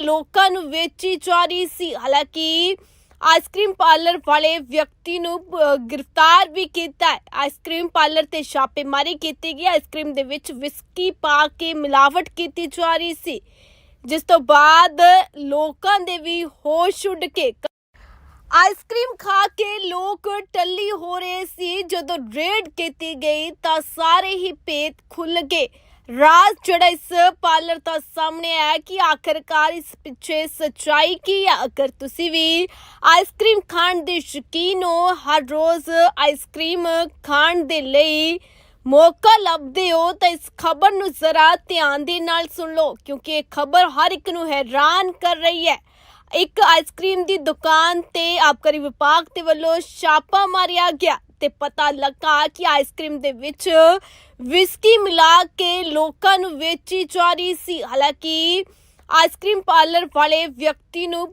ਲੋਕਾਂ ਨੂੰ ਵੇਚੀ ਜਾ ਰਹੀ ਸੀ। ਹਾਲਾਂਕਿ ਆਈਸਕ੍ਰੀਮ ਪਾਰਲਰ ਵਾਲੇ ਵਿਅਕਤੀ ਨੂੰ ਗ੍ਰਿਫਤਾਰ ਵੀ ਕੀਤਾ ਆਈਸਕ੍ਰੀਮ ਪਾਰਲਰ ਤੇ ਛਾਪੇਮਾਰੀ ਕੀਤੀ ਗਈ। ਆਈਸਕ੍ਰੀਮ ਦੇ ਵਿੱਚ ਵਿਸਕੀ ਪਾ ਕੇ ਮਿਲਾਵਟ ਕੀਤੀ ਜਾ ਰਹੀ ਸੀ। ਜਿਸ ਤੋਂ ਬਾਅਦ ਲੋਕਾਂ ਦੇ ਵੀ ਹੋਸ਼ ਉੱਡ ਕੇ ਆਈਸਕ੍ਰੀਮ ਖਾ ਕੇ ਲੋਕ ਟੱਲੀ ਹੋ ਰਹੇ ਸੀ। ਜਦੋਂ ਰੇਡ ਕੀਤੀ ਗਈ ਤਾਂ ਸਾਰੇ ਹੀ ਭੇਤ ਖੁੱਲ ਗਏ। ਰਾਜ ਜਿਹੜਾ ਇਸ ਪਾਰਲਰ ਦਾ ਸਾਹਮਣੇ ਆਇਆ ਕਿ ਆਖਰਕਾਰ ਇਸ ਪਿੱਛੇ ਸਚਾਈ ਕੀ ਹੈ ਅਗਰ ਤੁਸੀਂ ਵੀ ਆਈਸਕ੍ਰੀਮ ਖਾਣ ਦੇ ਸ਼ੌਕੀਨ ਹੋ, ਹਰ ਰੋਜ਼ ਆਈਸਕ੍ਰੀਮ ਖਾਣ ਦੇ ਲਈ ਮੌਕਾ ਲੱਭਦੇ ਹੋ, ਤਾਂ ਇਸ ਖਬਰ ਨੂੰ ਜ਼ਰਾ ਧਿਆਨ ਦੇ ਨਾਲ ਸੁਣ ਲਓ, ਕਿਉਂਕਿ ਇਹ ਖਬਰ ਹਰ ਇੱਕ ਨੂੰ ਹੈਰਾਨ ਕਰ ਰਹੀ ਹੈ। ਇੱਕ ਆਈਸਕ੍ਰੀਮ ਦੀ ਦੁਕਾਨ ਤੇ ਆਬਕਾਰੀ ਵਿਭਾਗ ਦੇ ਵੱਲੋਂ ਛਾਪਾ ਮਾਰਿਆ ਗਿਆ। ਤੇ ਪਤਾ ਲੱਗਾ ਕਿ ਆਈਸਕ੍ਰੀਮ ਦੇ ਵਿੱਚ ਵਿਸਕੀ ਮਿਲਾ ਕੇ ਲੋਕਾਂ ਨੂੰ ਵੇਚੀ ਜਾ ਰਹੀ ਸੀ। ਹਾਲਾਂਕਿ ਆਈਸਕ੍ਰੀਮ ਪਾਰਲਰ ਵਾਲੇ ਵਿਅਕਤੀ ਨੂੰ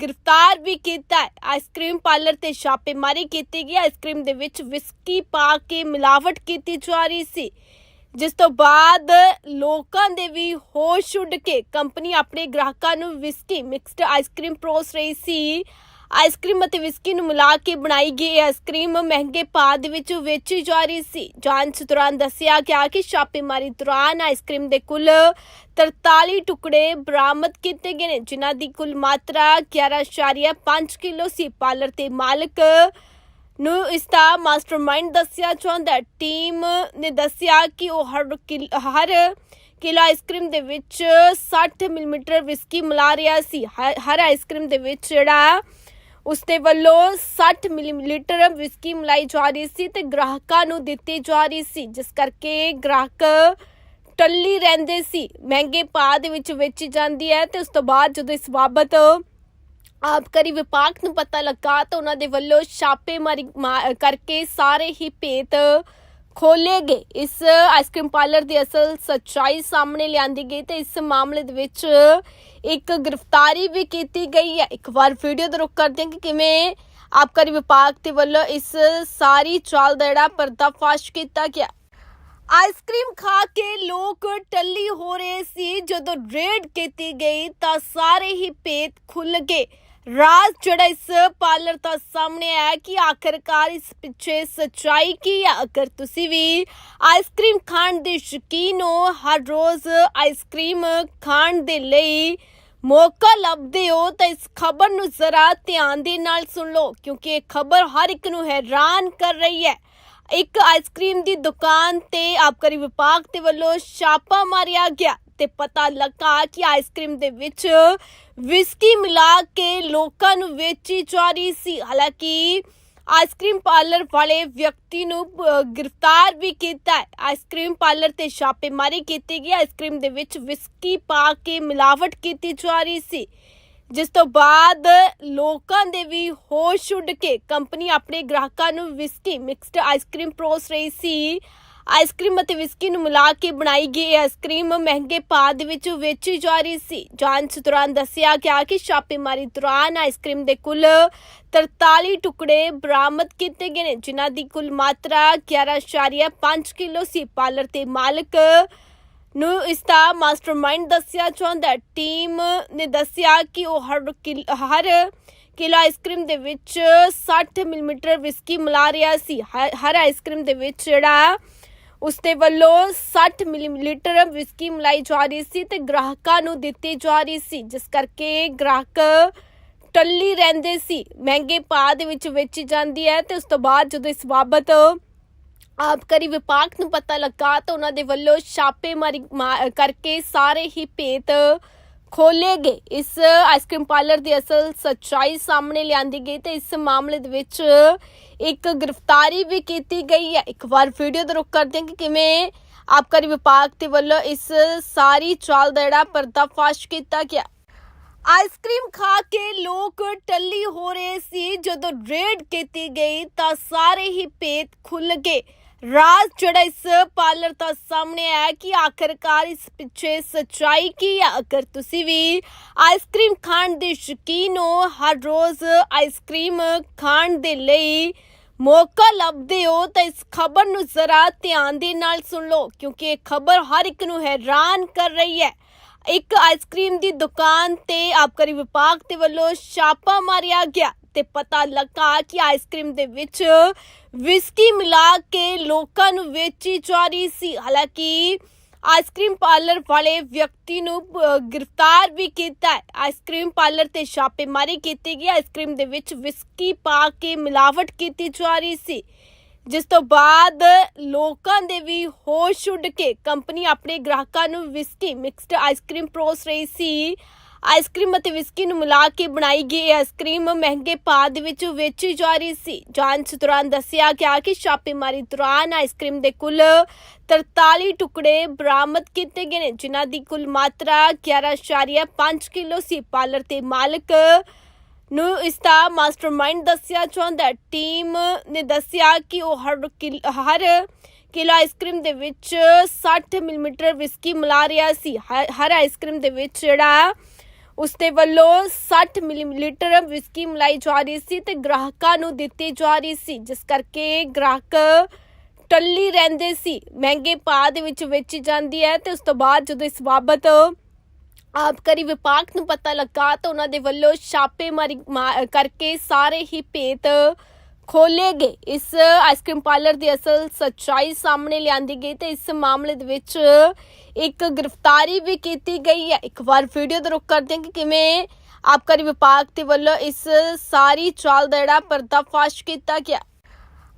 ਗ੍ਰਿਫਤਾਰ ਵੀ ਕੀਤਾ ਆਈਸਕ੍ਰੀਮ ਪਾਰਲਰ ਤੇ ਛਾਪੇਮਾਰੀ ਕੀਤੀ ਗਈ। ਆਈਸਕ੍ਰੀਮ ਦੇ ਵਿੱਚ ਵਿਸਕੀ ਪਾ ਕੇ ਮਿਲਾਵਟ ਕੀਤੀ ਜਾ ਰਹੀ ਸੀ। ਜਿਸ ਤੋਂ ਬਾਅਦ ਲੋਕਾਂ ਦੇ ਵੀ ਹੋਸ਼ ਉੱਡ ਕੇ ਕੰਪਨੀ ਆਪਣੇ ਗ੍ਰਾਹਕਾਂ ਨੂੰ ਵਿਸਕੀ ਮਿਕਸਡ ਆਈਸਕ੍ਰੀਮ ਪਰੋਸ ਰਹੀ ਸੀ। ਆਈਸਕ੍ਰੀਮ ਅਤੇ ਵਿਸਕੀ ਨੂੰ ਮਿਲਾ ਕੇ ਬਣਾਈ ਗਈ ਆਈਸਕ੍ਰੀਮ ਮਹਿੰਗੇ ਭਾਅ ਦੇ ਵਿੱਚ ਵੇਚੀ ਜਾ ਰਹੀ ਸੀ। ਜਾਂਚ ਦੌਰਾਨ ਦੱਸਿਆ ਗਿਆ ਕਿ ਛਾਪੇਮਾਰੀ ਦੌਰਾਨ ਆਈਸਕ੍ਰੀਮ ਦੇ ਕੁੱਲ 43 ਟੁਕੜੇ ਬਰਾਮਦ ਕੀਤੇ ਗਏ ਨੇ, ਜਿਨ੍ਹਾਂ ਦੀ ਕੁੱਲ ਮਾਤਰਾ 11.5 ਕਿਲੋ ਸੀ। ਪਾਰਲਰ ਤੇ ਮਾਲਕ ਨੂੰ ਇਸ ਦਾ ਮਾਸਟਰਮਾਈਂਡ ਦੱਸਿਆ ਚਾਹੁੰਦਾ ਟੀਮ ਨੇ ਦੱਸਿਆ ਕਿ ਉਹ ਹਰ ਕਿਲ- ਹਰ ਕਿਲੋ ਆਈਸਕ੍ਰੀਮ ਦੇ ਵਿੱਚ 60 ਮਿਲੀਮੀਟਰ ਵਿਸਕੀ ਮਿਲਾ ਰਿਹਾ ਸੀ। ਹਰ ਹਰ ਆਈਸਕ੍ਰੀਮ ਦੇ ਵਿੱਚ ਜਿਹੜਾ ਉਸ ਦੇ ਵੱਲੋਂ 60 ਮਿਲੀਲੀਟਰ ਵਿਸਕੀ ਮਿਲਾਈ ਜਾ ਰਹੀ ਸੀ ਤੇ ਗ੍ਰਾਹਕਾਂ ਨੂੰ ਦਿੱਤੀ ਜਾ ਰਹੀ ਸੀ, ਜਿਸ ਕਰਕੇ ਗ੍ਰਾਹਕ ਟੱਲੀ ਰਹਿੰਦੇ ਸੀ। ਮਹਿੰਗੇ ਭਾਅ ਦੇ ਵਿੱਚ ਵੇਚੀ ਜਾਂਦੀ ਹੈ ਤੇ ਉਸ ਤੋਂ ਬਾਅਦ ਜਦੋਂ ਇਸ ਬਾਬਤ ਆਬਕਾਰੀ ਵਿਭਾਗ ਨੂੰ ਪਤਾ ਲੱਗਾ ਤਾਂ ਉਹਨਾਂ ਦੇ ਵੱਲੋਂ ਛਾਪੇਮਾਰੀ ਕਰਕੇ ਸਾਰੇ ਹੀ ਭੇਤ ਖੋਲੇ ਗਏ। ਇਸ ਆਈਸਕ੍ਰੀਮ ਪਾਰਲਰ ਦੀ ਅਸਲ ਸੱਚਾਈ ਸਾਹਮਣੇ ਲਿਆਂਦੀ ਗਈ ਤੇ ਇਸ ਮਾਮਲੇ ਦੇ ਵਿੱਚ ਇੱਕ ਗ੍ਰਿਫਤਾਰੀ ਵੀ ਕੀਤੀ ਗਈ ਹੈ। ਇੱਕ ਵਾਰ ਵੀਡੀਓ ਦਾ ਰੁਕ ਕਰਦੇ ਹਾਂ ਕਿ ਕਿਵੇਂ ਆਬਕਾਰੀ ਵਿਭਾਗ ਦੇ ਵੱਲੋਂ ਇਸ ਸਾਰੀ ਚਾਲ ਦਾ ਜਿਹੜਾ ਪਰਦਾਫਾਸ਼ ਕੀਤਾ ਗਿਆ। ਆਈਸਕ੍ਰੀਮ ਖਾ ਕੇ ਲੋਕ ਟੱਲੀ ਹੋ ਰਹੇ ਸੀ। ਜਦੋਂ ਰੇਡ ਕੀਤੀ ਗਈ ਤਾਂ ਸਾਰੇ ਹੀ ਭੇਤ ਖੁੱਲ ਗਏ। ਰਾਜ ਜਿਹੜਾ ਇਸ ਪਾਰਲਰ ਦਾ ਸਾਹਮਣੇ ਆਇਆ ਕਿ ਆਖਰਕਾਰ ਇਸ ਪਿੱਛੇ ਸੱਚਾਈ ਕੀ ਹੈ ਅਗਰ ਤੁਸੀਂ ਵੀ ਆਈਸਕ੍ਰੀਮ ਖਾਣ ਦੇ ਸ਼ੌਕੀਨ ਹੋ, ਹਰ ਰੋਜ਼ ਆਈਸਕ੍ਰੀਮ ਖਾਣ ਦੇ ਲਈ ਮੌਕਾ ਲੱਭਦੇ ਹੋ ਤਾਂ ਇਸ ਖਬਰ ਨੂੰ ਜ਼ਰਾ ਧਿਆਨ ਦੇ ਨਾਲ ਸੁਣ ਲਓ, ਕਿਉਂਕਿ ਇਹ ਖਬਰ ਹਰ ਇੱਕ ਨੂੰ ਹੈਰਾਨ ਕਰ ਰਹੀ ਹੈ। ਇੱਕ ਆਈਸਕ੍ਰੀਮ ਦੀ ਦੁਕਾਨ ਤੇ ਆਬਕਾਰੀ ਵਿਭਾਗ ਦੇ ਵੱਲੋਂ ਛਾਪਾ ਮਾਰਿਆ ਗਿਆ ਤੇ ਪਤਾ ਲੱਗਾ ਕਿ ਆਈਸਕ੍ਰੀਮ ਦੇ ਵਿੱਚ ਵਿਸਕੀ ਮਿਲਾ ਕੇ ਲੋਕਾਂ ਨੂੰ ਵੇਚੀ ਜਾ ਰਹੀ ਸੀ। ਹਾਲਾਂਕਿ ਆਈਸਕ੍ਰੀਮ ਪਾਰਲਰ ਵਾਲੇ ਵਿਅਕਤੀ ਨੂੰ ਗ੍ਰਿਫਤਾਰ ਵੀ ਕੀਤਾ ਹੈ। ਆਈਸਕ੍ਰੀਮ ਪਾਰਲਰ ਤੇ ਛਾਪੇਮਾਰੀ ਕੀਤੀ ਗਈ। ਆਈਸਕ੍ਰੀਮ ਦੇ ਵਿੱਚ ਵਿਸਕੀ ਪਾ ਕੇ ਮਿਲਾਵਟ ਕੀਤੀ ਜਾ ਰਹੀ ਸੀ। ਜਿਸ ਤੋਂ ਬਾਅਦ ਲੋਕਾਂ ਦੇ ਵੀ ਹੋਸ਼ ਉੱਡ ਕੇ ਕੰਪਨੀ ਆਪਣੇ ਗ੍ਰਾਹਕਾਂ ਨੂੰ ਵਿਸਕੀ ਮਿਕਸਡ ਆਈਸਕ੍ਰੀਮ ਪਰੋਸ ਰਹੀ ਸੀ। ਆਈਸਕ੍ਰੀਮ ਅਤੇ ਵਿਸਕੀ ਨੂੰ ਮਿਲਾ ਕੇ ਬਣਾਈ ਗਈ ਇਹ ਆਈਸਕ੍ਰੀਮ ਮਹਿੰਗੇ ਭਾਅ ਦੇ ਵਿੱਚ ਵੇਚੀ ਜਾ ਰਹੀ ਸੀ। ਜਾਂਚ ਦੌਰਾਨ ਦੱਸਿਆ ਗਿਆ ਕਿ ਛਾਪੇਮਾਰੀ ਦੌਰਾਨ ਆਈਸਕ੍ਰੀਮ ਦੇ ਕੁੱਲ 43 ਟੁਕੜੇ ਬਰਾਮਦ ਕੀਤੇ ਗਏ ਨੇ, ਜਿਨ੍ਹਾਂ ਦੀ ਕੁੱਲ ਮਾਤਰਾ 11.5 ਕਿਲੋ ਸੀ। ਪਾਰਲਰ ਤੇ ਮਾਲਕ ਨੂੰ ਇਸ ਦਾ ਮਾਸਟਰਮਾਈਂਡ ਦੱਸਿਆ ਜਾਂਦਾ ਟੀਮ ਨੇ ਦੱਸਿਆ ਕਿ ਉਹ ਹਰ ਕਿਲ- ਹਰ ਕਿਲੋ ਆਈਸਕ੍ਰੀਮ ਦੇ ਵਿੱਚ 60 ਮਿਲੀਮੀਟਰ ਵਿਸਕੀ ਮਿਲਾ ਰਿਹਾ ਸੀ। ਹਰ ਹਰ ਆਈਸਕ੍ਰੀਮ ਦੇ ਵਿੱਚ ਜਿਹੜਾ ਉਸ ਦੇ ਵੱਲੋਂ 60 ਮਿਲੀਲੀਟਰ ਵਿਸਕੀ ਮਿਲਾਈ ਜਾ ਰਹੀ ਸੀ ਤੇ ਗ੍ਰਾਹਕਾਂ ਨੂੰ ਦਿੱਤੀ ਜਾ ਰਹੀ ਸੀ, ਜਿਸ ਕਰਕੇ ਗ੍ਰਾਹਕ ਟੱਲੀ ਰਹਿੰਦੇ ਸੀ। ਮਹਿੰਗੇ ਭਾਅ ਦੇ ਵਿੱਚ ਵੇਚੀ ਜਾਂਦੀ ਹੈ ਤੇ ਉਸ ਤੋਂ ਬਾਅਦ ਜਦੋਂ ਇਸ ਬਾਬਤ ਆਬਕਾਰੀ ਵਿਭਾਗ ਨੂੰ ਪਤਾ ਲੱਗਾ ਤਾਂ ਉਹਨਾਂ ਦੇ ਵੱਲੋਂ ਛਾਪੇਮਾਰੀ ਕਰਕੇ ਸਾਰੇ ਹੀ ਭੇਤ ਖੋਲੇ ਗਏ। ਇਸ ਆਈਸਕ੍ਰੀਮ ਪਾਰਲਰ ਦੀ ਅਸਲ ਸੱਚਾਈ ਸਾਹਮਣੇ ਲਿਆਂਦੀ ਗਈ ਤੇ ਇਸ ਮਾਮਲੇ ਦੇ ਵਿੱਚ ਇੱਕ ਗ੍ਰਿਫਤਾਰੀ ਵੀ ਕੀਤੀ ਗਈ ਹੈ। ਇੱਕ ਵਾਰ ਵੀਡੀਓ ਦਾ ਰੁਕ ਕਰਦੇ ਹਾਂ ਕਿ ਕਿਵੇਂ ਆਬਕਾਰੀ ਵਿਭਾਗ ਦੇ ਵੱਲੋਂ ਇਸ ਸਾਰੀ ਚਾਲ ਦਾ ਜਿਹੜਾ ਪਰਦਾਫਾਸ਼ ਕੀਤਾ ਗਿਆ। ਆਈਸਕ੍ਰੀਮ ਖਾ ਕੇ ਲੋਕ ਟੱਲੀ ਹੋ ਰਹੇ ਸੀ। ਜਦੋਂ ਰੇਡ ਕੀਤੀ ਗਈ ਤਾਂ ਸਾਰੇ ਹੀ ਭੇਤ ਖੁੱਲ ਗਏ। ਰਾਜ ਜਿਹੜਾ ਇਸ ਪਾਰਲਰ ਦਾ ਸਾਹਮਣੇ ਆਇਆ ਕਿ ਆਖਰਕਾਰ ਇਸ ਪਿੱਛੇ ਸੱਚਾਈ ਕੀ ਹੈ ਅਗਰ ਤੁਸੀਂ ਵੀ ਆਈਸਕ੍ਰੀਮ ਖਾਣ ਦੇ ਸ਼ੌਕੀਨ ਹੋ, ਹਰ ਰੋਜ਼ ਆਈਸਕ੍ਰੀਮ ਖਾਣ ਦੇ ਲਈ ਮੌਕਾ ਲੱਭਦੇ ਹੋ ਤਾਂ ਇਸ ਖਬਰ ਨੂੰ ਜ਼ਰਾ ਧਿਆਨ ਦੇ ਨਾਲ ਸੁਣ ਲਓ, ਕਿਉਂਕਿ ਇਹ ਖਬਰ ਹਰ ਇੱਕ ਨੂੰ ਹੈਰਾਨ ਕਰ ਰਹੀ ਹੈ। ਇੱਕ ਆਈਸਕ੍ਰੀਮ ਦੀ ਦੁਕਾਨ ਤੇ ਆਬਕਾਰੀ ਵਿਭਾਗ ਦੇ ਵੱਲੋਂ ਛਾਪਾ ਮਾਰਿਆ ਗਿਆ ਤੇ ਪਤਾ ਲੱਗਾ ਕਿ ਆਈਸਕ੍ਰੀਮ ਦੇ ਵਿੱਚ ਵਿਸਕੀ ਮਿਲਾ ਕੇ ਲੋਕਾਂ ਨੂੰ ਵੇਚੀ ਜਾ ਰਹੀ ਸੀ। ਹਾਲਾਂਕਿ ਆਈਸਕ੍ਰੀਮ ਪਾਰਲਰ ਵਾਲੇ ਵਿਅਕਤੀ ਨੂੰ ਗ੍ਰਿਫਤਾਰ ਵੀ ਕੀਤਾ ਹੈ। ਆਈਸਕ੍ਰੀਮ ਪਾਰਲਰ ਤੇ ਛਾਪੇਮਾਰੀ ਕੀਤੀ ਗਈ। ਆਈਸਕ੍ਰੀਮ ਦੇ ਵਿੱਚ ਵਿਸਕੀ ਪਾ ਕੇ ਮਿਲਾਵਟ ਕੀਤੀ ਜਾ ਰਹੀ ਸੀ। ਜਿਸ ਤੋਂ ਬਾਅਦ ਲੋਕਾਂ ਦੇ ਵੀ ਹੋਸ਼ ਉੱਡ ਕੇ ਕੰਪਨੀ ਆਪਣੇ ਗ੍ਰਾਹਕਾਂ ਨੂੰ ਵਿਸਕੀ ਮਿਕਸਡ ਆਈਸਕ੍ਰੀਮ ਪਰੋਸ ਰਹੀ ਸੀ। ਆਈਸਕ੍ਰੀਮ ਅਤੇ ਵਿਸਕੀ ਨੂੰ ਮਿਲਾ ਕੇ ਬਣਾਈ ਗਈ ਇਹ ਆਈਸਕ੍ਰੀਮ ਮਹਿੰਗੇ ਭਾਅ ਦੇ ਵਿੱਚ ਵੇਚੀ ਜਾ ਰਹੀ ਸੀ। ਜਾਂਚ ਦੌਰਾਨ ਦੱਸਿਆ ਗਿਆ ਕਿ ਛਾਪੇਮਾਰੀ ਦੌਰਾਨ ਆਈਸਕ੍ਰੀਮ ਦੇ ਕੁੱਲ 43 ਟੁਕੜੇ ਬਰਾਮਦ ਕੀਤੇ ਗਏ ਨੇ, ਜਿਨ੍ਹਾਂ ਦੀ ਕੁੱਲ ਮਾਤਰਾ 11.5 ਕਿਲੋ ਸੀ। ਪਾਰਲਰ ਤੇ ਮਾਲਕ ਨੂੰ ਇਸ ਦਾ ਮਾਸਟਰਮਾਈਂਡ ਦੱਸਿਆ ਜਾਂਦਾ ਟੀਮ ਨੇ ਦੱਸਿਆ ਕਿ ਉਹ ਹਰ ਕਿਲ- ਹਰ ਕਿਲੋ ਆਈਸਕ੍ਰੀਮ ਦੇ ਵਿੱਚ 60 ਮਿਲੀਮੀਟਰ ਵਿਸਕੀ ਮਿਲਾ ਰਿਹਾ ਸੀ। ਹਰ ਹਰ ਆਈਸਕ੍ਰੀਮ ਦੇ ਵਿੱਚ ਜਿਹੜਾ ਉਸ ਦੇ ਵੱਲੋਂ 60 ਮਿਲੀਲੀਟਰ ਵਿਸਕੀ ਮਿਲਾਈ ਜਾ ਰਹੀ ਸੀ ਤੇ ਗ੍ਰਾਹਕਾਂ ਨੂੰ ਦਿੱਤੀ ਜਾ ਰਹੀ ਸੀ, ਜਿਸ ਕਰਕੇ ਗ੍ਰਾਹਕ ਟੱਲੀ ਰਹਿੰਦੇ ਸੀ। ਮਹਿੰਗੇ ਭਾਅ ਦੇ ਵਿੱਚ ਵੇਚੀ ਜਾਂਦੀ ਹੈ ਤੇ ਉਸ ਤੋਂ ਬਾਅਦ ਜਦੋਂ ਇਸ ਬਾਬਤ ਆਬਕਾਰੀ ਵਿਭਾਗ ਨੂੰ ਪਤਾ ਲੱਗਾ ਤਾਂ ਉਹਨਾਂ ਦੇ ਵੱਲੋਂ ਛਾਪੇਮਾਰੀ ਕਰਕੇ ਸਾਰੇ ਹੀ ਭੇਤ ਖੋਲੇ ਗਏ ਇਸ ਆਈਸਕ੍ਰੀਮ ਪਾਰਲਰ ਦੀ ਅਸਲ ਸੱਚਾਈ ਸਾਹਮਣੇ ਲਿਆਂਦੀ ਗਈ ਤੇ ਇਸ ਮਾਮਲੇ ਦੇ ਵਿੱਚ ਇੱਕ ਗ੍ਰਿਫਤਾਰੀ ਵੀ ਕੀਤੀ ਗਈ ਹੈ। ਇੱਕ ਵਾਰ ਵੀਡੀਓ ਦਾ ਰੁਕ ਕਰਦੇ ਹਾਂ ਕਿ ਕਿਵੇਂ ਆਬਕਾਰੀ ਵਿਭਾਗ ਦੇ ਵੱਲੋਂ ਇਸ ਸਾਰੀ ਚਾਲ ਦਾ ਜਿਹੜਾ ਪਰਦਾਫਾਸ਼ ਕੀਤਾ ਗਿਆ।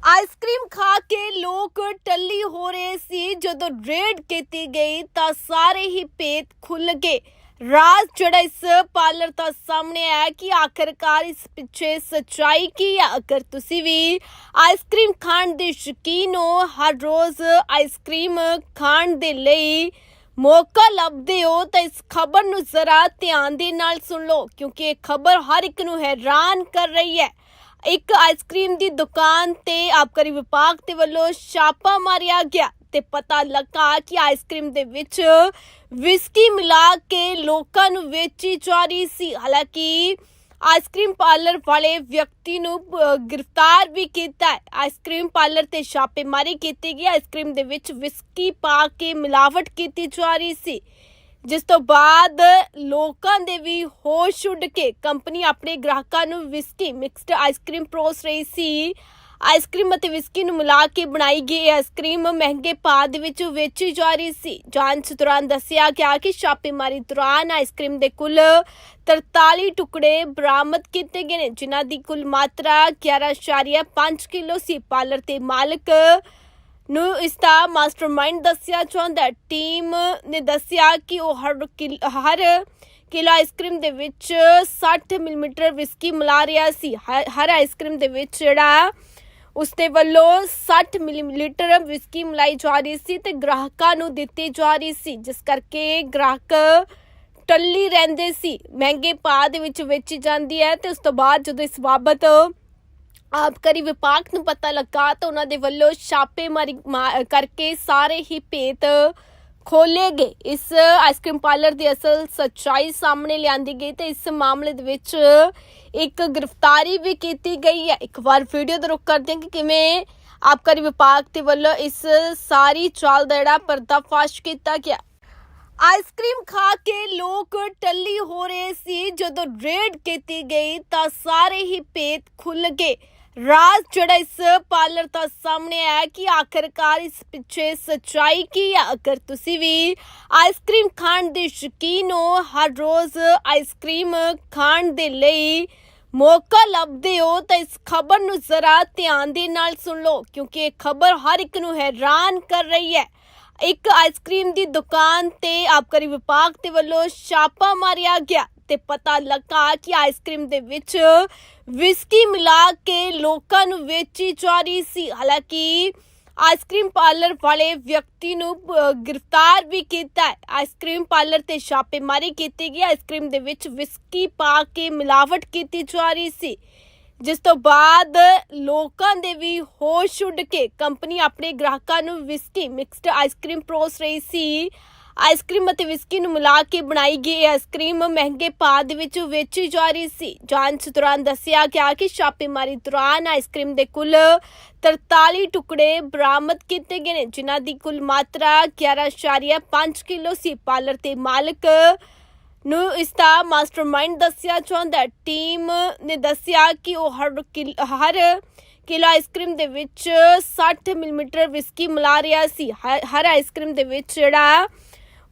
ਆਈਸਕ੍ਰੀਮ ਖਾ ਕੇ ਲੋਕ ਟੱਲੀ ਹੋ ਰਹੇ ਸੀ। ਜਦੋਂ ਰੇਡ ਕੀਤੀ ਗਈ ਤਾਂ ਸਾਰੇ ਹੀ ਭੇਤ ਖੁੱਲ ਗਏ। ਰਾਜ ਜਿਹੜਾ ਇਸ ਪਾਰਲਰ ਦਾ ਸਾਹਮਣੇ ਆਇਆ ਕਿ ਆਖਰਕਾਰ ਇਸ ਪਿੱਛੇ ਸਚਾਈ ਕੀ ਹੈ ਅਗਰ ਤੁਸੀਂ ਵੀ ਆਈਸਕ੍ਰੀਮ ਖਾਣ ਦੇ ਸ਼ੌਕੀਨ ਹੋ, ਹਰ ਰੋਜ਼ ਆਈਸਕ੍ਰੀਮ ਖਾਣ ਦੇ ਲਈ ਮੌਕਾ ਲੱਭਦੇ ਹੋ, ਤਾਂ ਇਸ ਖਬਰ ਨੂੰ ਜ਼ਰਾ ਧਿਆਨ ਦੇ ਨਾਲ ਸੁਣ ਲਓ, ਕਿਉਂਕਿ ਇਹ ਖਬਰ ਹਰ ਇੱਕ ਨੂੰ ਹੈਰਾਨ ਕਰ ਰਹੀ ਹੈ। ਇੱਕ ਆਈਸਕ੍ਰੀਮ ਦੀ ਦੁਕਾਨ ਤੇ ਆਬਕਾਰੀ ਵਿਭਾਗ ਦੇ ਵੱਲੋਂ ਛਾਪਾ ਮਾਰਿਆ ਗਿਆ। ਤੇ ਪਤਾ ਲੱਗਾ ਕਿ ਆਈਸਕ੍ਰੀਮ ਦੇ ਵਿੱਚ ਵਿਸਕੀ ਮਿਲਾ ਕੇ ਲੋਕਾਂ ਨੂੰ ਵੇਚੀ ਜਾ ਰਹੀ ਸੀ। ਹਾਲਾਂਕਿ ਆਈਸਕ੍ਰੀਮ ਪਾਰਲਰ ਵਾਲੇ ਵਿਅਕਤੀ ਨੂੰ ਗ੍ਰਿਫਤਾਰ ਵੀ ਕੀਤਾ ਆਈਸਕ੍ਰੀਮ ਪਾਰਲਰ ਤੇ ਛਾਪੇਮਾਰੀ ਕੀਤੀ ਗਈ। ਆਈਸਕ੍ਰੀਮ ਦੇ ਵਿੱਚ ਵਿਸਕੀ ਪਾ ਕੇ ਮਿਲਾਵਟ ਕੀਤੀ ਜਾ ਰਹੀ ਸੀ। ਜਿਸ ਤੋਂ ਬਾਅਦ ਲੋਕਾਂ ਦੇ ਵੀ ਹੋਸ਼ ਉੱਡ ਕੇ ਕੰਪਨੀ ਆਪਣੇ ਗ੍ਰਾਹਕਾਂ ਨੂੰ ਵਿਸਕੀ ਮਿਕਸਡ ਆਈਸਕ੍ਰੀਮ ਪਰੋਸ ਰਹੀ ਸੀ। ਆਈਸਕ੍ਰੀਮ ਅਤੇ ਵਿਸਕੀ ਨੂੰ ਮਿਲਾ ਕੇ ਬਣਾਈ ਗਈ ਆਈਸਕ੍ਰੀਮ ਮਹਿੰਗੇ ਭਾਅ ਦੇ ਵਿੱਚ ਵੇਚੀ ਜਾ ਰਹੀ ਸੀ। ਜਾਂਚ ਦੌਰਾਨ ਦੱਸਿਆ ਗਿਆ ਕਿ ਛਾਪੇਮਾਰੀ ਦੌਰਾਨ ਆਈਸਕ੍ਰੀਮ ਦੇ ਕੁੱਲ 43 ਟੁਕੜੇ ਬਰਾਮਦ ਕੀਤੇ ਗਏ ਨੇ, ਜਿਨ੍ਹਾਂ ਦੀ ਕੁੱਲ ਮਾਤਰਾ 11.5 ਕਿਲੋ ਸੀ। ਪਾਰਲਰ ਤੇ ਮਾਲਕ ਨੂੰ ਇਸ ਦਾ ਮਾਸਟਰਮਾਈਂਡ ਦੱਸਿਆ ਜਾਂਦਾ ਟੀਮ ਨੇ ਦੱਸਿਆ ਕਿ ਉਹ ਹਰ ਕਿਲ- ਹਰ ਕਿਲੋ ਆਈਸਕ੍ਰੀਮ ਦੇ ਵਿੱਚ 60 ਮਿਲੀਮੀਟਰ ਵਿਸਕੀ ਮਿਲਾ ਰਿਹਾ ਸੀ। ਹਰ ਹਰ ਆਈਸਕ੍ਰੀਮ ਦੇ ਵਿੱਚ ਜਿਹੜਾ ਉਸ ਦੇ ਵੱਲੋਂ 60 ਮਿਲੀਲੀਟਰ ਵਿਸਕੀ ਮਿਲਾਈ ਜਾ ਰਹੀ ਸੀ ਤੇ ਗ੍ਰਾਹਕਾਂ ਨੂੰ ਦਿੱਤੀ ਜਾ ਰਹੀ ਸੀ, ਜਿਸ ਕਰਕੇ ਗ੍ਰਾਹਕ ਟੱਲੀ ਰਹਿੰਦੇ ਸੀ। ਮਹਿੰਗੇ ਭਾਅ ਦੇ ਵਿੱਚ ਵੇਚੀ ਜਾਂਦੀ ਹੈ ਤੇ ਉਸ ਤੋਂ ਬਾਅਦ ਜਦੋਂ ਇਸ ਬਾਬਤ ਆਬਕਾਰੀ ਵਿਭਾਗ ਨੂੰ ਪਤਾ ਲੱਗਾ ਤਾਂ ਉਹਨਾਂ ਦੇ ਵੱਲੋਂ ਛਾਪੇਮਾਰੀ ਕਰਕੇ ਸਾਰੇ ਹੀ ਭੇਤ ਖੋਲੇ ਗਏ ਇਸ ਆਈਸਕ੍ਰੀਮ ਪਾਰਲਰ ਦੀ ਅਸਲ ਸੱਚਾਈ ਸਾਹਮਣੇ ਲਿਆਂਦੀ ਗਈ ਤੇ ਇਸ ਮਾਮਲੇ ਦੇ ਵਿੱਚ ਇੱਕ ਗ੍ਰਿਫਤਾਰੀ ਵੀ ਕੀਤੀ ਗਈ ਹੈ। ਇੱਕ ਵਾਰ ਵੀਡੀਓ ਦਾ ਰੁਕ ਕਰਦੇ ਹਾਂ ਕਿ ਕਿਵੇਂ ਆਬਕਾਰੀ ਵਿਭਾਗ ਦੇ ਵੱਲੋਂ ਇਸ ਸਾਰੀ ਚਾਲ ਦਾ ਜਿਹੜਾ ਪਰਦਾਫਾਸ਼ ਕੀਤਾ ਗਿਆ। ਆਈਸਕ੍ਰੀਮ ਖਾ ਕੇ ਲੋਕ ਟੱਲੀ ਹੋ ਰਹੇ ਸੀ। ਜਦੋਂ ਰੇਡ ਕੀਤੀ ਗਈ ਤਾਂ ਸਾਰੇ ਹੀ ਭੇਤ ਖੁੱਲ ਗਏ। ਰਾਜ ਜਿਹੜਾ ਇਸ ਪਾਰਲਰ ਦਾ ਸਾਹਮਣੇ ਆਇਆ ਕਿ ਆਖਰਕਾਰ ਇਸ ਪਿੱਛੇ ਸੱਚਾਈ ਕੀ ਹੈ ਅਗਰ ਤੁਸੀਂ ਵੀ ਆਈਸਕ੍ਰੀਮ ਖਾਣ ਦੇ ਸ਼ੌਕੀਨ ਹੋ, ਹਰ ਰੋਜ਼ ਆਈਸਕ੍ਰੀਮ ਖਾਣ ਦੇ ਲਈ ਮੌਕਾ ਲੱਭਦੇ ਹੋ, ਤਾਂ ਇਸ ਖਬਰ ਨੂੰ ਜ਼ਰਾ ਧਿਆਨ ਦੇ ਨਾਲ ਸੁਣ ਲਓ, ਕਿਉਂਕਿ ਇਹ ਖਬਰ ਹਰ ਇੱਕ ਨੂੰ ਹੈਰਾਨ ਕਰ ਰਹੀ ਹੈ। ਇੱਕ ਆਈਸਕ੍ਰੀਮ ਦੀ ਦੁਕਾਨ ਤੇ ਆਬਕਾਰੀ ਵਿਭਾਗ ਦੇ ਵੱਲੋਂ ਛਾਪਾ ਮਾਰਿਆ ਗਿਆ। ਤੇ ਪਤਾ ਲੱਗਾ ਕਿ ਆਈਸਕ੍ਰੀਮ ਦੇ ਵਿੱਚ ਵਿਸਕੀ ਮਿਲਾ ਕੇ ਲੋਕਾਂ ਨੂੰ ਵੇਚੀ ਜਾ ਰਹੀ ਸੀ। ਹਾਲਾਂਕਿ ਆਈਸਕ੍ਰੀਮ ਪਾਰਲਰ ਵਾਲੇ ਵਿਅਕਤੀ ਨੂੰ ਗ੍ਰਿਫਤਾਰ ਵੀ ਕੀਤਾ ਹੈ। ਆਈਸਕ੍ਰੀਮ ਪਾਰਲਰ ਤੇ ਛਾਪੇਮਾਰੀ ਕੀਤੀ ਗਈ। ਆਈਸਕ੍ਰੀਮ ਦੇ ਵਿੱਚ ਵਿਸਕੀ ਪਾ ਕੇ ਮਿਲਾਵਟ ਕੀਤੀ ਜਾ ਰਹੀ ਸੀ। ਜਿਸ ਤੋਂ ਬਾਅਦ ਲੋਕਾਂ ਦੇ ਵੀ ਹੋਸ਼ ਉੱਡ ਕੇ ਕੰਪਨੀ ਆਪਣੇ ਗ੍ਰਾਹਕਾਂ ਨੂੰ ਵਿਸਕੀ ਮਿਕਸਡ ਆਈਸਕ੍ਰੀਮ ਪਰੋਸ ਰਹੀ ਸੀ। ਆਈਸਕ੍ਰੀਮ ਅਤੇ ਵਿਸਕੀ ਨੂੰ ਮਿਲਾ ਕੇ ਬਣਾਈ ਗਈ ਇਹ ਆਈਸਕ੍ਰੀਮ ਮਹਿੰਗੇ ਭਾਅ ਦੇ ਵਿੱਚ ਵੇਚੀ ਜਾ ਰਹੀ ਸੀ। ਜਾਂਚ ਦੌਰਾਨ ਦੱਸਿਆ ਗਿਆ ਕਿ ਛਾਪੇਮਾਰੀ ਦੌਰਾਨ ਆਈਸਕ੍ਰੀਮ ਦੇ ਕੁੱਲ 43 ਟੁਕੜੇ ਬਰਾਮਦ ਕੀਤੇ ਗਏ ਨੇ, ਜਿਨ੍ਹਾਂ ਦੀ ਕੁੱਲ ਮਾਤਰਾ 11.5 ਕਿਲੋ ਸੀ। ਪਾਰਲਰ ਤੇ ਮਾਲਕ ਨੂੰ ਇਸ ਦਾ ਮਾਸਟਰਮਾਈਂਡ ਦੱਸਿਆ ਜਾਂਦਾ ਹੈ। ਟੀਮ ਨੇ ਦੱਸਿਆ ਕਿ ਉਹ ਹਰ ਕਿਲ- ਹਰ ਕਿਲੋ ਆਈਸਕ੍ਰੀਮ ਦੇ ਵਿੱਚ 60 ਮਿਲੀਮੀਟਰ ਵਿਸਕੀ ਮਿਲਾ ਰਿਹਾ ਸੀ। ਹਰ ਆਈਸਕ੍ਰੀਮ ਦੇ ਵਿੱਚ ਜਿਹੜਾ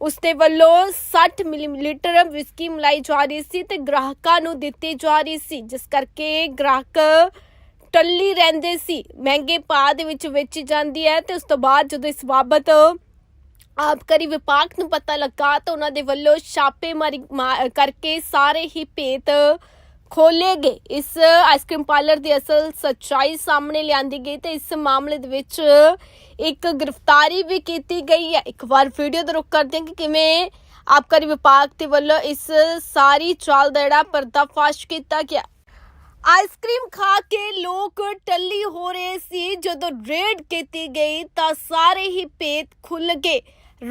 ਉਸ ਦੇ ਵੱਲੋਂ 60 ਮਿਲੀਲੀਟਰ ਵਿਸਕੀ ਮਿਲਾਈ ਜਾ ਰਹੀ ਸੀ ਤੇ ਗ੍ਰਾਹਕਾਂ ਨੂੰ ਦਿੱਤੀ ਜਾ ਰਹੀ ਸੀ, ਜਿਸ ਕਰਕੇ ਗ੍ਰਾਹਕ ਟੱਲੀ ਰਹਿੰਦੇ ਸੀ। ਮਹਿੰਗੇ ਭਾਅ ਦੇ ਵਿੱਚ ਵੇਚੀ ਜਾਂਦੀ ਹੈ ਤੇ ਉਸ ਤੋਂ ਬਾਅਦ ਜਦੋਂ ਇਸ ਬਾਬਤ ਆਬਕਾਰੀ ਵਿਭਾਗ ਨੂੰ ਪਤਾ ਲੱਗਾ ਤਾਂ ਉਹਨਾਂ ਦੇ ਵੱਲੋਂ ਛਾਪੇਮਾਰੀ ਮਾ- ਕਰਕੇ ਸਾਰੇ ਹੀ ਭੇਤ ਖੋਲੇ ਗਏ ਇਸ ਆਈਸਕ੍ਰੀਮ ਪਾਰਲਰ ਦੀ ਅਸਲ ਸੱਚਾਈ ਸਾਹਮਣੇ ਲਿਆਂਦੀ ਗਈ ਤੇ ਇਸ ਮਾਮਲੇ ਦੇ ਵਿੱਚ ਇੱਕ ਗ੍ਰਿਫਤਾਰੀ ਵੀ ਕੀਤੀ ਗਈ ਹੈ। ਇੱਕ ਵਾਰ ਵੀਡੀਓ ਦਾ ਰੁਕ ਕਰਦੇ ਹਾਂ ਕਿ ਕਿਵੇਂ ਆਬਕਾਰੀ ਵਿਭਾਗ ਦੇ ਵੱਲੋਂ ਇਸ ਸਾਰੀ ਚਾਲ ਦਾ ਜਿਹੜਾ ਪਰਦਾਫਾਸ਼ ਕੀਤਾ ਗਿਆ। ਆਈਸਕ੍ਰੀਮ ਖਾ ਕੇ ਲੋਕ ਟੱਲੀ ਹੋ ਰਹੇ ਸੀ। ਜਦੋਂ ਰੇਡ ਕੀਤੀ ਗਈ ਤਾਂ ਸਾਰੇ ਹੀ ਭੇਤ ਖੁੱਲ ਗਏ।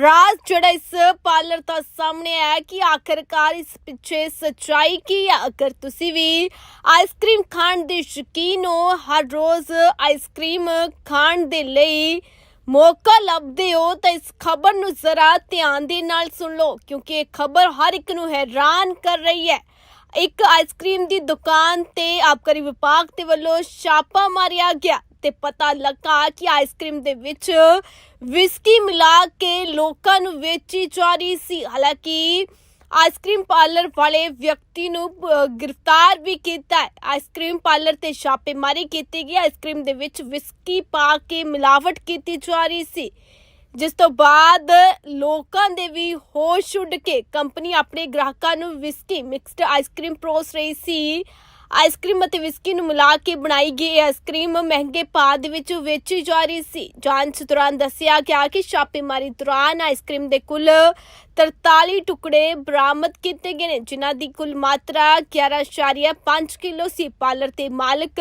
ਰਾਜ ਜਿਹੜਾ ਇਸ ਪਾਰਲਰ ਦਾ ਸਾਹਮਣੇ ਆਇਆ ਕਿ ਆਖਰਕਾਰ ਇਸ ਪਿੱਛੇ ਸਚਾਈ ਕੀ ਹੈ ਅਗਰ ਤੁਸੀਂ ਵੀ ਆਈਸਕ੍ਰੀਮ ਖਾਣ ਦੇ ਸ਼ੌਕੀਨ ਹੋ, ਹਰ ਰੋਜ਼ ਆਈਸਕ੍ਰੀਮ ਖਾਣ ਦੇ ਲਈ ਮੌਕਾ ਲੱਭਦੇ ਹੋ, ਤਾਂ ਇਸ ਖਬਰ ਨੂੰ ਜ਼ਰਾ ਧਿਆਨ ਦੇ ਨਾਲ ਸੁਣ ਲਓ, ਕਿਉਂਕਿ ਇਹ ਖਬਰ ਹਰ ਇੱਕ ਨੂੰ ਹੈਰਾਨ ਕਰ ਰਹੀ ਹੈ। ਇੱਕ ਆਈਸਕ੍ਰੀਮ ਦੀ ਦੁਕਾਨ ਤੇ ਆਬਕਾਰੀ ਵਿਭਾਗ ਦੇ ਵੱਲੋਂ ਛਾਪਾ ਮਾਰਿਆ ਗਿਆ। ਤੇ ਪਤਾ ਲੱਗਾ ਕਿ ਆਈਸਕ੍ਰੀਮ ਦੇ ਵਿੱਚ ਵਿਸਕੀ ਮਿਲਾ ਕੇ ਲੋਕਾਂ ਨੂੰ ਵੇਚੀ ਜਾ ਰਹੀ ਸੀ। ਹਾਲਾਂਕਿ ਆਈਸਕ੍ਰੀਮ ਪਾਰਲਰ ਵਾਲੇ ਵਿਅਕਤੀ ਨੂੰ ਗ੍ਰਿਫਤਾਰ ਵੀ ਕੀਤਾ ਆਈਸਕ੍ਰੀਮ ਪਾਰਲਰ ਤੇ ਛਾਪੇਮਾਰੀ ਕੀਤੀ ਗਈ। ਆਈਸਕ੍ਰੀਮ ਦੇ ਵਿੱਚ ਵਿਸਕੀ ਪਾ ਕੇ ਮਿਲਾਵਟ ਕੀਤੀ ਜਾ ਰਹੀ ਸੀ। ਜਿਸ ਤੋਂ ਬਾਅਦ ਲੋਕਾਂ ਦੇ ਵੀ ਹੋਸ਼ ਉੱਡ ਕੇ ਕੰਪਨੀ ਆਪਣੇ ਗ੍ਰਾਹਕਾਂ ਨੂੰ ਵਿਸਕੀ ਮਿਕਸਡ ਆਈਸਕ੍ਰੀਮ ਪਰੋਸ ਰਹੀ ਸੀ। ਆਈਸਕ੍ਰੀਮ ਅਤੇ ਵਿਸਕੀ ਨੂੰ ਮਿਲਾ ਕੇ ਬਣਾਈ ਗਈ ਆਈਸਕ੍ਰੀਮ ਮਹਿੰਗੇ ਭਾਅ ਦੇ ਵਿੱਚ ਵੇਚੀ ਜਾ ਰਹੀ ਸੀ। ਜਾਂਚ ਦੌਰਾਨ ਦੱਸਿਆ ਗਿਆ ਕਿ ਛਾਪੇਮਾਰੀ ਦੌਰਾਨ ਆਈਸਕ੍ਰੀਮ ਦੇ ਕੁੱਲ 43 ਟੁਕੜੇ ਬਰਾਮਦ ਕੀਤੇ ਗਏ ਨੇ, ਜਿਨ੍ਹਾਂ ਦੀ ਕੁੱਲ ਮਾਤਰਾ 11.5 ਕਿਲੋ ਸੀ। ਪਾਰਲਰ ਤੇ ਮਾਲਕ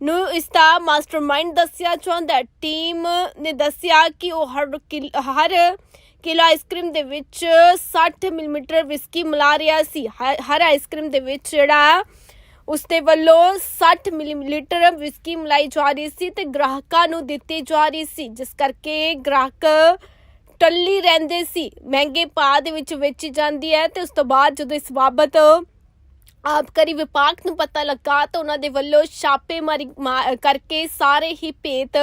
ਨੂੰ ਇਸ ਦਾ ਮਾਸਟਰਮਾਈਂਡ ਦੱਸਿਆ ਚਾਹੁੰਦਾ ਟੀਮ ਨੇ ਦੱਸਿਆ ਕਿ ਉਹ ਹਰ ਕਿਲ- ਹਰ ਕਿਲੋ ਆਈਸਕ੍ਰੀਮ ਦੇ ਵਿੱਚ 60 ਮਿਲੀਮੀਟਰ ਵਿਸਕੀ ਮਿਲਾ ਰਿਹਾ ਸੀ। ਹਰ ਹਰ ਆਈਸਕ੍ਰੀਮ ਦੇ ਵਿੱਚ ਜਿਹੜਾ ਉਸ ਦੇ ਵੱਲੋਂ 60 ਮਿਲੀਲੀਟਰ ਵਿਸਕੀ ਮਿਲਾਈ ਜਾ ਰਹੀ ਸੀ ਤੇ ਗ੍ਰਾਹਕਾਂ ਨੂੰ ਦਿੱਤੀ ਜਾ ਰਹੀ ਸੀ, ਜਿਸ ਕਰਕੇ ਗ੍ਰਾਹਕ ਟੱਲੀ ਰਹਿੰਦੇ ਸੀ। ਮਹਿੰਗੇ ਭਾਅ ਦੇ ਵਿੱਚ ਵੇਚੀ ਜਾਂਦੀ ਹੈ ਤੇ ਉਸ ਤੋਂ ਬਾਅਦ ਜਦੋਂ ਇਸ ਬਾਬਤ ਆਬਕਾਰੀ ਵਿਭਾਗ ਨੂੰ ਪਤਾ ਲੱਗਾ ਤਾਂ ਉਹਨਾਂ ਦੇ ਵੱਲੋਂ ਛਾਪੇਮਾਰੀ ਕਰਕੇ ਸਾਰੇ ਹੀ ਭੇਤ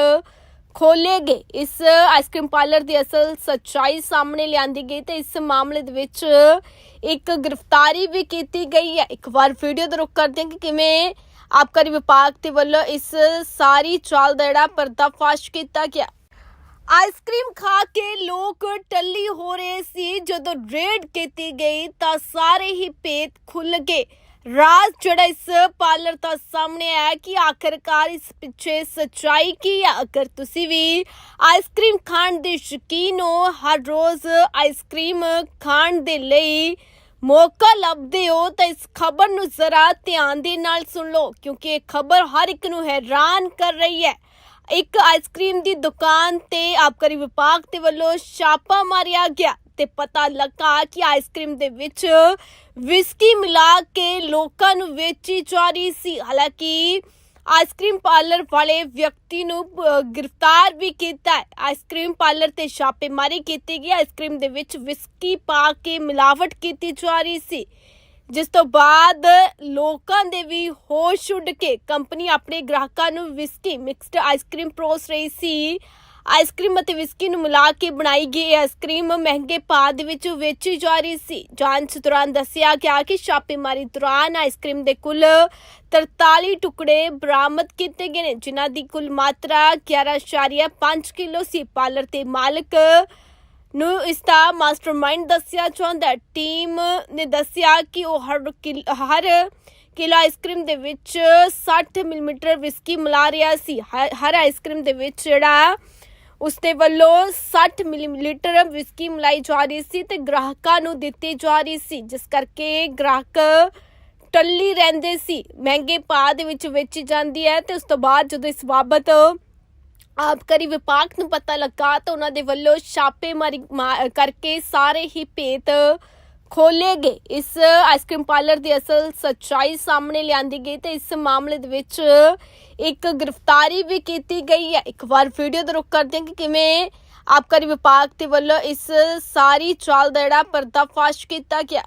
ਖੋਲੇ ਗਏ ਇਸ ਆਈਸਕ੍ਰੀਮ ਪਾਰਲਰ ਦੀ ਅਸਲ ਸੱਚਾਈ ਸਾਹਮਣੇ ਲਿਆਂਦੀ ਗਈ ਤੇ ਇਸ ਮਾਮਲੇ ਦੇ ਵਿੱਚ ਇੱਕ ਗ੍ਰਿਫਤਾਰੀ ਵੀ ਕੀਤੀ ਗਈ ਹੈ। ਇੱਕ ਵਾਰ ਵੀਡੀਓ ਦਾ ਰੁਕ ਕਰਦੇ ਹਾਂ ਕਿ ਕਿਵੇਂ ਆਬਕਾਰੀ ਵਿਭਾਗ ਦੇ ਵੱਲੋਂ ਇਸ ਸਾਰੀ ਚਾਲ ਦਾ ਜਿਹੜਾ ਪਰਦਾਫਾਸ਼ ਕੀਤਾ ਗਿਆ। ਆਈਸਕ੍ਰੀਮ ਖਾ ਕੇ ਲੋਕ ਟੱਲੀ ਹੋ ਰਹੇ ਸੀ। ਜਦੋਂ ਰੇਡ ਕੀਤੀ ਗਈ ਤਾਂ ਸਾਰੇ ਹੀ ਭੇਤ ਖੁੱਲ ਗਏ। ਰਾਜ ਜਿਹੜਾ ਇਸ ਪਾਰਲਰ ਦਾ ਸਾਹਮਣੇ ਆਇਆ ਕਿ ਆਖਰਕਾਰ ਇਸ ਪਿੱਛੇ ਸਚਾਈ ਕੀ ਹੈ ਅਗਰ ਤੁਸੀਂ ਵੀ ਆਈਸਕ੍ਰੀਮ ਖਾਣ ਦੇ ਸ਼ੌਕੀਨ ਹੋ, ਹਰ ਰੋਜ਼ ਆਈਸਕ੍ਰੀਮ ਖਾਣ ਦੇ ਲਈ ਮੌਕਾ ਲੱਭਦੇ ਹੋ, ਤਾਂ ਇਸ ਖਬਰ ਨੂੰ ਜ਼ਰਾ ਧਿਆਨ ਦੇ ਨਾਲ ਸੁਣ ਲਓ, ਕਿਉਂਕਿ ਇਹ ਖਬਰ ਹਰ ਇੱਕ ਨੂੰ ਹੈਰਾਨ ਕਰ ਰਹੀ ਹੈ। ਇੱਕ ਆਈਸਕ੍ਰੀਮ ਦੀ ਦੁਕਾਨ ਤੇ ਆਬਕਾਰੀ ਵਿਭਾਗ ਦੇ ਵੱਲੋਂ ਛਾਪਾ ਮਾਰਿਆ ਗਿਆ। ਤੇ ਪਤਾ ਲੱਗਾ ਕਿ ਆਈਸਕ੍ਰੀਮ ਦੇ ਵਿੱਚ ਵਿਸਕੀ ਮਿਲਾ ਕੇ ਲੋਕਾਂ ਨੂੰ ਵੇਚੀ ਜਾ ਰਹੀ ਸੀ। ਹਾਲਾਂਕਿ ਆਈਸਕ੍ਰੀਮ ਪਾਰਲਰ ਵਾਲੇ ਵਿਅਕਤੀ ਨੂੰ ਗ੍ਰਿਫਤਾਰ ਵੀ ਕੀਤਾ ਹੈ। ਆਈਸਕ੍ਰੀਮ ਪਾਰਲਰ ਤੇ ਛਾਪੇਮਾਰੀ ਕੀਤੀ ਗਈ। ਆਈਸਕ੍ਰੀਮ ਦੇ ਵਿੱਚ ਵਿਸਕੀ ਪਾ ਕੇ ਮਿਲਾਵਟ ਕੀਤੀ ਜਾ ਰਹੀ ਸੀ। ਜਿਸ ਤੋਂ ਬਾਅਦ ਲੋਕਾਂ ਦੇ ਵੀ ਹੋਸ਼ ਉੱਡ ਕੇ ਕੰਪਨੀ ਆਪਣੇ ਗ੍ਰਾਹਕਾਂ ਨੂੰ ਵਿਸਕੀ ਮਿਕਸਡ ਆਈਸਕ੍ਰੀਮ ਪਰੋਸ ਰਹੀ ਸੀ। ਆਈਸਕ੍ਰੀਮ ਅਤੇ ਵਿਸਕੀ ਨੂੰ ਮਿਲਾ ਕੇ ਬਣਾਈ ਗਈ ਆਈਸਕ੍ਰੀਮ ਮਹਿੰਗੇ ਭਾਅ ਦੇ ਵਿੱਚ ਵੇਚੀ ਜਾ ਰਹੀ ਸੀ। ਜਾਂਚ ਦੌਰਾਨ ਦੱਸਿਆ ਗਿਆ ਕਿ ਛਾਪੇਮਾਰੀ ਦੌਰਾਨ ਆਈਸਕ੍ਰੀਮ ਦੇ ਕੁੱਲ 43 ਟੁਕੜੇ ਬਰਾਮਦ ਕੀਤੇ ਗਏ ਨੇ, ਜਿਨ੍ਹਾਂ ਦੀ ਕੁੱਲ ਮਾਤਰਾ 11.5 ਕਿਲੋ ਸੀ। ਪਾਰਲਰ ਤੇ ਮਾਲਕ ਨੂੰ ਇਸ ਦਾ ਮਾਸਟਰਮਾਈਂਡ ਦੱਸਿਆ ਜਾਂਦਾ ਟੀਮ ਨੇ ਦੱਸਿਆ ਕਿ ਉਹ ਹਰ ਕਿਲ- ਹਰ ਕਿਲੋ ਆਈਸਕ੍ਰੀਮ ਦੇ ਵਿੱਚ 60 ਮਿਲੀਮੀਟਰ ਵਿਸਕੀ ਮਿਲਾ ਰਿਹਾ ਸੀ। ਹਰ ਹਰ ਆਈਸਕ੍ਰੀਮ ਦੇ ਵਿੱਚ ਜਿਹੜਾ ਉਸ ਦੇ ਵੱਲੋਂ 60 ਮਿਲੀਲੀਟਰ ਵਿਸਕੀ ਮਿਲਾਈ ਜਾ ਰਹੀ ਸੀ ਤੇ ਗ੍ਰਾਹਕਾਂ ਨੂੰ ਦਿੱਤੀ ਜਾ ਰਹੀ ਸੀ, ਜਿਸ ਕਰਕੇ ਗ੍ਰਾਹਕ ਟੱਲੀ ਰਹਿੰਦੇ ਸੀ। ਮਹਿੰਗੇ ਭਾਅ ਦੇ ਵਿੱਚ ਵੇਚੀ ਜਾਂਦੀ ਹੈ ਤੇ ਉਸ ਤੋਂ ਬਾਅਦ ਜਦੋਂ ਇਸ ਬਾਬਤ ਆਬਕਾਰੀ ਵਿਭਾਗ ਨੂੰ ਪਤਾ ਲੱਗਾ ਤਾਂ ਉਹਨਾਂ ਦੇ ਵੱਲੋਂ ਛਾਪੇਮਾਰੀ ਕਰਕੇ ਸਾਰੇ ਹੀ ਭੇਤ ਖੋਲੇ ਗਏ। ਇਸ ਆਈਸਕ੍ਰੀਮ ਪਾਰਲਰ ਦੀ ਅਸਲ ਸੱਚਾਈ ਸਾਹਮਣੇ ਲਿਆਂਦੀ ਗਈ ਤੇ ਇਸ ਮਾਮਲੇ ਦੇ ਵਿੱਚ ਇੱਕ ਗ੍ਰਿਫਤਾਰੀ ਵੀ ਕੀਤੀ ਗਈ ਹੈ। ਇੱਕ ਵਾਰ ਵੀਡੀਓ ਦਾ ਰੁਕ ਕਰਦੇ ਹਾਂ ਕਿ ਕਿਵੇਂ ਆਬਕਾਰੀ ਵਿਭਾਗ ਦੇ ਵੱਲੋਂ ਇਸ ਸਾਰੀ ਚਾਲ ਦਾ ਜਿਹੜਾ ਪਰਦਾਫਾਸ਼ ਕੀਤਾ ਗਿਆ।